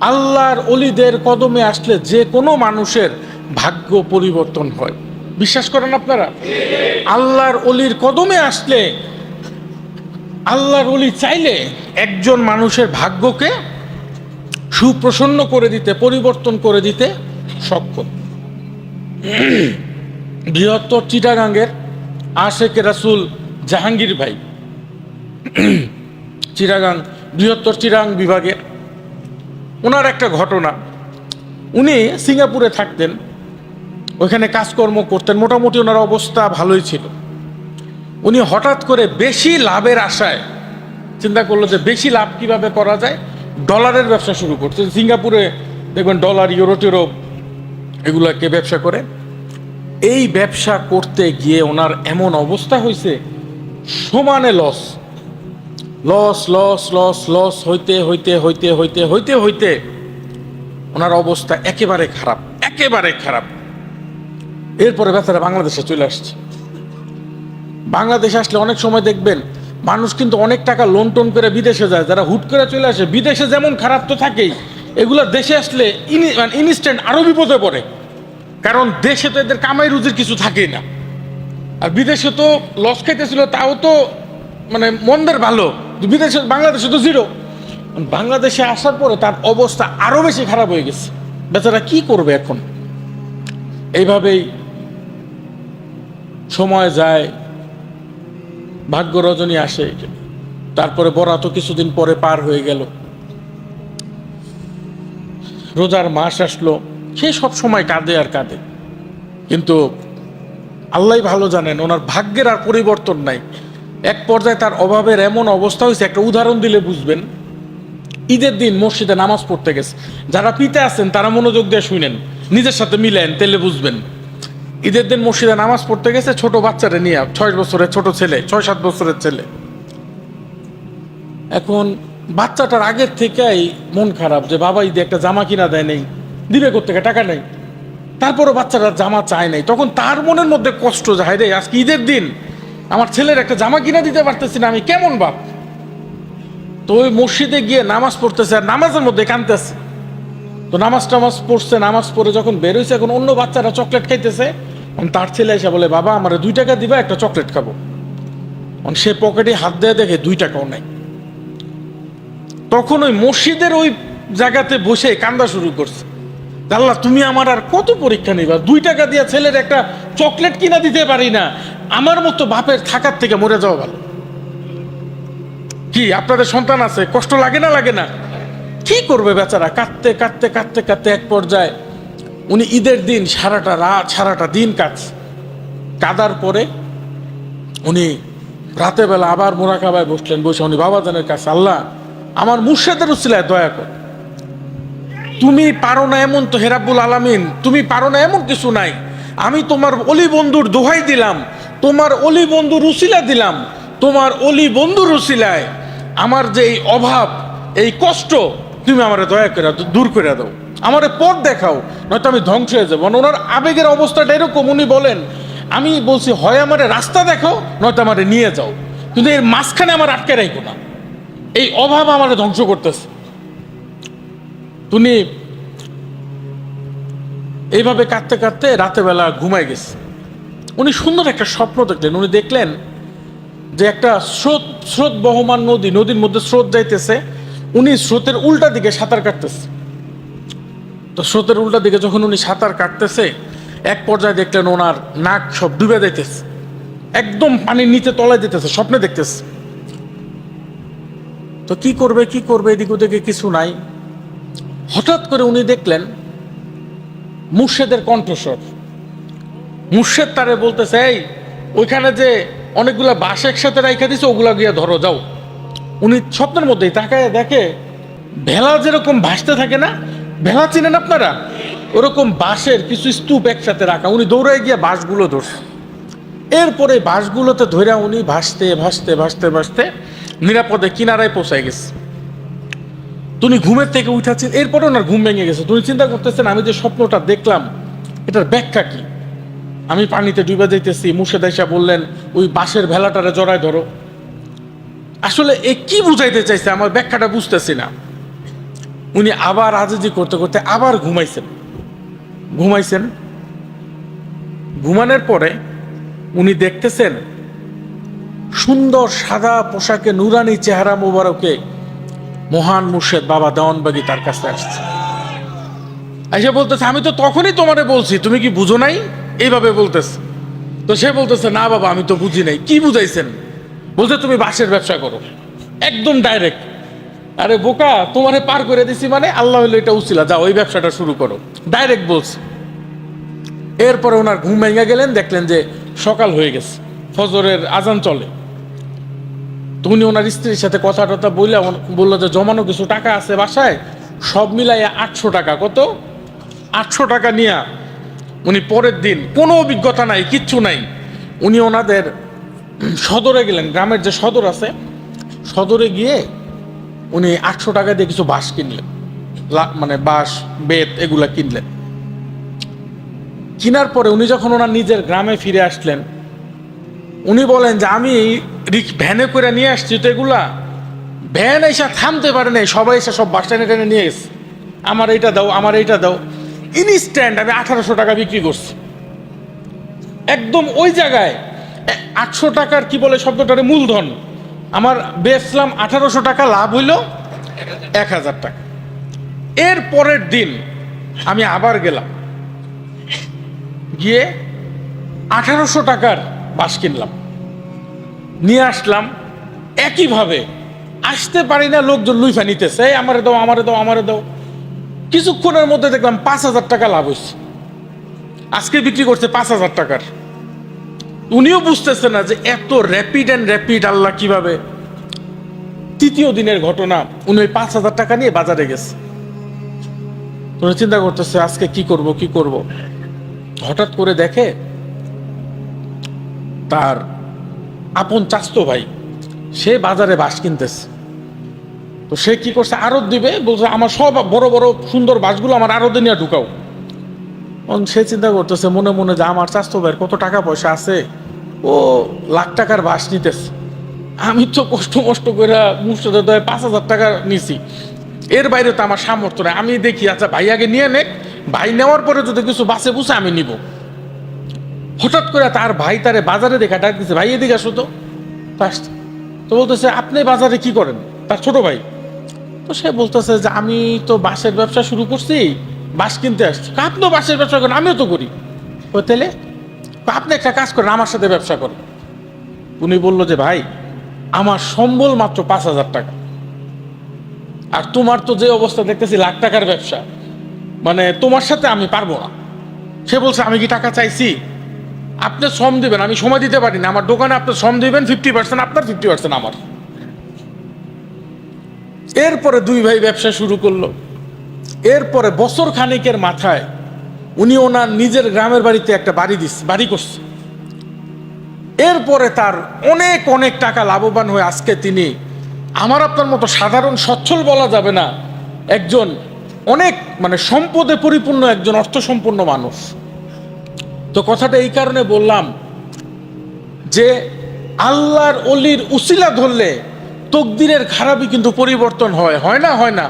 আল্লাহর অলিদের কদমে আসলে যে কোনো মানুষের ভাগ্য পরিবর্তন হয়। বিশ্বাস করেন আপনারা? আল্লাহর অলির কদমে আসলে আল্লাহর অলি চাইলে একজন মানুষের ভাগ্যকে সুপ্রসন্ন করে দিতে, পরিবর্তন করে দিতে সক্ষম। বৃহত্তর চিটাগাঙ্গের আশেকে রাসুল জাহাঙ্গীর ভাই। চিরাগাং বৃহত্তর চিরাং বিভাগের ওনার একটা ঘটনা। উনি সিঙ্গাপুরে থাকতেন, ওইখানে কাজকর্ম করতেন, মোটামুটি ওনার অবস্থা ভালোই ছিল। উনি হঠাৎ করে বেশি লাভের আশায় চিন্তা করল যে বেশি লাভ কীভাবে করা যায়, ডলারের ব্যবসা শুরু করছে সিঙ্গাপুরে দেখবেন ডলার, ইউরো, টিউরো এগুলাকে ব্যবসা করে। এই ব্যবসা করতে গিয়ে ওনার এমন অবস্থা হয়েছে, সমানে loss loss loss loss loss, হইতে হইতে হইতে হইতে হইতে হইতে ওনার অবস্থা একেবারে খারাপ একেবারে খারাপ। এরপরে বেচারা বাংলাদেশে চলে আসছে। বাংলাদেশে আসলে অনেক সময় দেখবেন, মানুষ কিন্তু অনেক টাকা লোন টোন করে বিদেশে যায়। যারা হুট করে চলে আসে, বিদেশে যেমন খারাপ তো থাকেই, এগুলো দেশে আসলে ইনস্ট্যান্ট আরও বিপদে পড়ে। কারণ দেশে তো এদের কামাই রুজির কিছু থাকেই না। আর বিদেশে তো লস খাইতেছিল, তাও তো মানে মন্দের ভালো। বিদেশে, বাংলাদেশে তো জিরো বাংলাদেশে আসার পরে তার অবস্থা আরও বেশি খারাপ হয়ে গেছে। বেচারা কি করবে এখন? এইভাবেই সময় যায়, ভাগ্য রজনী আসে। তারপরে বরাত কিছুদিন পরে পার হয়ে গেল। রোজার মাস আসলো। সে সব সময় কাঁদে আর কাঁদে। কিন্তু আল্লাহ ভালো জানেন, ওনার ভাগ্যের আর পরিবর্তন নাই। এক পর্যায়ে তার অভাবের এমন অবস্থা হয়েছে, একটা উদাহরণ দিলে বুঝবেন। ঈদের দিন মসজিদে নামাজ পড়তে গেছে। যারা পিতে আছেন, তারা মনোযোগ দিয়ে শুনেন, নিজের সাথে মিলেন তেলে বুঝবেন। ঈদের দিন মসজিদে নামাজ পড়তে গেছে, ছোট বাচ্চারা নিয়ে, ছয় বছরের ছোট ছেলে, ছয় সাত বছরের ছেলে। এখন বাচ্চাটার আগের থেকেই মন খারাপ যে, বাবা, ঈদে একটা জামা কিনা দেয় নেই, দিবে থেকে টাকা নেই। তারপরও বাচ্চারা জামা চায় নাই। তখন তার মনের মধ্যে কষ্ট যায় রে আজকে ঈদের দিন আমার ছেলের একটা জামা কিনা দিতে পারতেছি না, আমি কেমন বাপ? তো ওই মসজিদে গিয়ে নামাজ পড়তেছে আর নামাজের মধ্যে কানতেছে তো নামাজ টামাজ পড়ছে, নামাজ পড়ে যখন বেরোইছে এখন অন্য বাচ্চারা চকলেট খাইতেছে। তার ছেলে এসে বলে, বাবা, আমার দুই টাকা দিবা, একটা চকলেট খাব। সে পকেটে হাত দেয় দেখে দুই টাকাও নাই। তখন ওই মসজিদের ওই জায়গাতে বসে কান্দা শুরু করছে। আল্লাহ, তুমি আমার আর কত পরীক্ষা নিবা? দুই টাকা দিয়ে ছেলের একটা চকলেট কিনা দিতে পারি না। আমার মতো বাপের থাকার থেকে মরে যাওয়া ভালো। কি, আপনাদের সন্তান আছে? কষ্ট লাগে না লাগে না? কি করবে বেচারা? কাঁদতে কাঁদতে কাঁদতে কাঁদতে এক পর্যায়ে উনি ঈদের দিন সারাটা রাত, সারাটা দিন কাজ। কাদার পরে উনি রাতে বেলা আবার মোরাকাবায় বসলেন, বসে উনি, বাবাজানের কাছে, আল্লাহ, আমার মুর্শেদের উচিলায় দয়া কর। তুমি পারো না এমন তো হেরাবুল আলামিন, তুমি পারো না এমন কিছু নাই। আমি তোমার অলি বন্ধুর দোহাই দিলাম তোমার অলি বন্ধু রুসিলা দিলাম, তোমার অলি বন্ধু রুসিলায় আমার যে এই অভাব, এই কষ্ট, তুমি আমার দয়া করে দূর করে দাও। আমার পথ দেখাও, নয়তো আমি ধ্বংস হয়ে যাব। মানে ওনার আবেগের অবস্থাটা এরকম, উনি বলেন, আমি বলছি, হয় আমার রাস্তা দেখাও, নয়তো আমার নিয়ে যাও। কিন্তু এর মাঝখানে আমার আটকে রাখো না। এই অভাব আমার ধ্বংস করতেছে। তুমি এইভাবে কাঁদতে কাঁদতে রাতেবেলা ঘুমায় গেছে। উনি সুন্দর একটা স্বপ্ন দেখলেন। উনি দেখলেন যে একটা স্রোত স্রোত বহমান নদী, নদীর মধ্যে স্রোত যাইতেছে, উনি স্রোতের উল্টা দিকে সাঁতার কাটতেছে। তো স্রোতের উল্টা দিকে যখন উনি সাঁতার কাটতেছে, এক পর্যায়ে দেখলেন ওনার নাক সব ডুবে যাইতেছে। একদম পানির নিচে তলায় দিতেছে স্বপ্নে দেখতেছে। তো কি করবে কি করবে, এদিক ওদিকে কিছু নাই। হঠাৎ করে উনি দেখলেন মুর্শেদের কণ্ঠস্বর। মুর্শেদ তারে বলতেছে, এই, ওইখানে যে অনেকগুলা বাস একসাথে রাইখা দিছে, ওগুলা গিয়ে ধরো, যাও। উনি স্বপ্নের মধ্যেই তাকায় দেখে, ভেলা যেরকম ভাসতে থাকে না, ভেলা চিনেন আপনারা? ওরকম বাঁশের কিছু স্তূপ একসাথে রাখা। উনি দৌড়ায় গিয়ে বাঁশগুলো ধরছে। এরপরে বাঁশগুলোতে ধরে উনি ভাসতে ভাসতে ভাসতে ভাসতে নিরাপদে কিনারায় পৌঁছায় গেছে। তুমি ঘুমের থেকে উঠাচ্ছেন এরপরে ওনার ঘুম ভেঙে গেছে। তুমি চিন্তা করতেছেন, আমি যে স্বপ্নটা দেখলাম, এটার ব্যাখ্যা কি? আমি পানিতে ডুবে যাইতেছি, মুর্শেদ আইসা বললেন, ওই বাঁশের ভেলাটারে জড়ায় ধরো। আসলে এ কি বুঝাইতে চাইছে আমার ব্যাখ্যাটা বুঝতেছি না। উনি আবার আজিজি করতে করতে আবার ঘুমাইছেন। ঘুমাইছেন। ঘুমানোর পরে উনি দেখতেছেন, সুন্দর সাদা পোশাকে নুরানি চেহারা মোবারকে মহান মুর্শেদ বাবা দেওয়ানবাগি তার কাছে আসছে। এসে বলতেছে, আমি তো তখনই তোমারে বলছি, তুমি কি বুঝো নাই? এইভাবে বলতেছে। তো সে বলতেছে, না বাবা, আমি তো বুঝি নাই। কি বুঝাইছেন? বলতে তুমি বাঁশের ব্যবসা করো। একদম ডাইরেক্ট আরে বোকা, তোমারে পার করে দিছি মানে আল্লাহ হইল এটা উচিলা। যাও ওই ব্যবসাটা শুরু করো। ডাইরেক্ট বলছে। এরপরে ওনার ঘুম ভেঙে গেলেন, দেখলেন যে সকাল হয়ে গেছে, ফজরের আজান চলে। তো উনি ওনার স্ত্রীর সাথে কথা টথা বললে বলল যে, জমানো কিছু টাকা আছে বাসায়? সব মিলাইয়া আটশো টাকা। কত? আটশো টাকা নিয়ে উনি পরের দিন, কোনো অভিজ্ঞতা নাই, কিচ্ছু নাই। উনি ওনাদের সদরে গেলেন, গ্রামের যে সদর আছে, সদরে গিয়ে উনি আটশো টাকা দিয়ে কিছু বাঁশ কিনলেন। মানে বাঁশ, বেত, এগুলা কিনলেন। কেনার পরে উনি যখন ওনার নিজের গ্রামে ফিরে আসলেন, উনি বলেন যে, আমি ভ্যানে করে নিয়ে আসছি তো এগুলা। ভ্যান এসে থামতে পারে নাই, সবাই এসে সব বাস টেনে টেনে নিয়ে গেছে। আমার এইটা দাও, আমার এইটা দাও। ইনস্ট্যান্ট আমি আঠারোশো টাকা বিক্রি করছি। একদম ওই জায়গায়, আটশো টাকার কি বলে শব্দটার, মূলধন। আমার বেচলাম আঠারোশো টাকা, লাভ হইল এক হাজার টাকা। এর পরের দিন আমি আবার গেলাম। গিয়ে আঠারোশো টাকার বাস কিনলাম। নিয়ে আসলাম। একইভাবে, আসতে পারি না, লোকজন লুইফা নিতেছে, "এই আমারে দাও আমারে দাও আমারে দাও। কিছুক্ষণের মধ্যে দেখলাম পাঁচ হাজার টাকা লাভ হয়েছে। আজকে বিক্রি করছে পাঁচ হাজার টাকার। উনিও বুঝতেছে না যে এত র্যাপিড অ্যান্ড র্যাপিড আল্লাহ কীভাবে তৃতীয় দিনের ঘটনা, উনি ওই পাঁচ হাজার টাকা নিয়ে বাজারে গেছে। উনি চিন্তা করতেছে, আজকে কি করব কি করব? হঠাৎ করে দেখে তার আপন চাস্তো ভাই, সে বাজারে বাঁশ কিনতেছে। তো সে কি করছে? আরত দিবে। বলছে, আমার সব বড় বড়, সুন্দর বাসগুলো আমার আরতে নিয়ে ঢুকাও। সে চিন্তা করতেছে, মনে মনে যে আমার চাস্তো ভাইয়ের কত টাকা পয়সা আছে, ও লাখ টাকার বাস নিতেছে। আমি তো কষ্ট, মষ্ট করে মুর্শিদের দয়ে পাঁচ হাজার টাকা নিছি। এর বাইরে তো আমার সামর্থ্য নেই। আমি দেখি আচ্ছা ভাই আগে নিয়ে নেক। ভাই নেওয়ার পরে যদি কিছু বাসে বুসে আমি নিব। হঠাৎ করে তার ভাই তারে বাজারে দেখা ডাক দিছে, ভাই, এদিকে আসো তো। তো বলতেছে, আপনি বাজারে কি করেন? তার ছোট ভাই। তো সে বলতেছে যে, আমি তো বাঁশের ব্যবসা শুরু করছি, বাঁশ কিনতে আসছি। আপনিও বাঁশের ব্যবসা করেন, আমিও তো করি। তাহলে আপনি একটা কাজ করেন, আমার সাথে ব্যবসা করেন। উনি বলল যে, ভাই, আমার সম্বল মাত্র পাঁচ হাজার টাকা। আর তোমার তো যে অবস্থা দেখতেছি, লাখ টাকার ব্যবসা। মানে তোমার সাথে আমি পারব না। সে বলছে, আমি কি টাকা চাইছি? আপনি শ্রম দিবেন, আমি সময় দিতে পারি না। আমার দোকানে আপনি শ্রম দিবেন ফিফটি পার্সেন্ট আপনার ফিফটি পার্সেন্ট আমার। এরপরে দুই ভাই ব্যবসা শুরু করল। এরপরে বছর খানিকের মাথায় উনি ওনার নিজের গ্রামের বাড়িতে একটা বাড়ি দিস, বাড়ি করছে। এরপরে তার অনেক অনেক টাকা লাভবান হয়ে আজকে তিনি, আমার আপনার মতো সাধারণ সচ্ছল বলা যাবে না, একজন অনেক মানে সম্পদে পরিপূর্ণ একজন অর্থসম্পন্ন মানুষ। তো কথাটা এই কারণে বললাম যে আল্লাহর অলির উসিলা ধরলে তকদিরের খারাপই কিন্তু পরিবর্তন হয় হয় না হয় না?